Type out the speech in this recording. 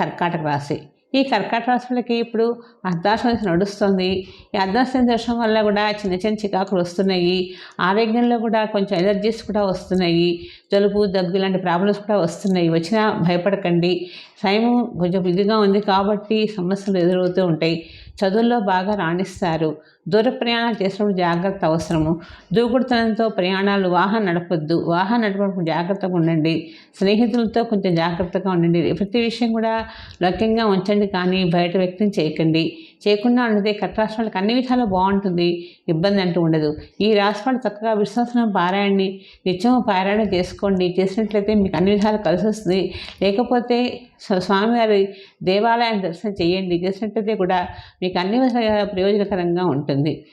కర్కాటక రాశి. ఈ కర్కాటక రాశులకి ఇప్పుడు అర్ధాశ్వ నడుస్తుంది. ఈ అర్ధాశ్వ దోషం వల్ల కూడా చిన్న చిన్న చికాకులు వస్తున్నాయి. ఆరోగ్యంలో కూడా కొంచెం ఎలర్జీస్ కూడా వస్తున్నాయి. జలుబు దగ్గు ఇలాంటి ప్రాబ్లమ్స్ కూడా వస్తున్నాయి. వచ్చినా భయపడకండి. సమయం కొంచెం ఇదిగా ఉంది కాబట్టి సమస్యలు ఎదురవుతూ ఉంటాయి. చదువుల్లో బాగా రాణిస్తారు. దూర ప్రయాణాలు చేసినప్పుడు జాగ్రత్త అవసరము. దూకుడుతనంతో ప్రయాణాలు వాహనం నడపొద్దు. వాహనం నడపడం జాగ్రత్తగా ఉండండి. స్నేహితులతో కొంచెం జాగ్రత్తగా ఉండండి. ప్రతి విషయం కూడా లక్ష్యంగా ఉంచండి కానీ బయట వ్యక్తం చేయకండి. చేయకుండా ఉన్నదే కట్ రాశి వాళ్ళకి అన్ని విధాలు బాగుంటుంది. ఇబ్బంది అంటూ ఉండదు. ఈ రాశి వాళ్ళు చక్కగా విశ్వాసం పారాయణని నిత్యం పారాయణ చేసుకోండి. చేసినట్లయితే మీకు అన్ని విధాలు కలిసి వస్తుంది. లేకపోతే స్వామివారి దేవాలయాన్ని దర్శనం చేయండి. చేసినట్లయితే కూడా మీకు అన్ని విధాలుగా ప్రయోజనకరంగా ఉంటుంది.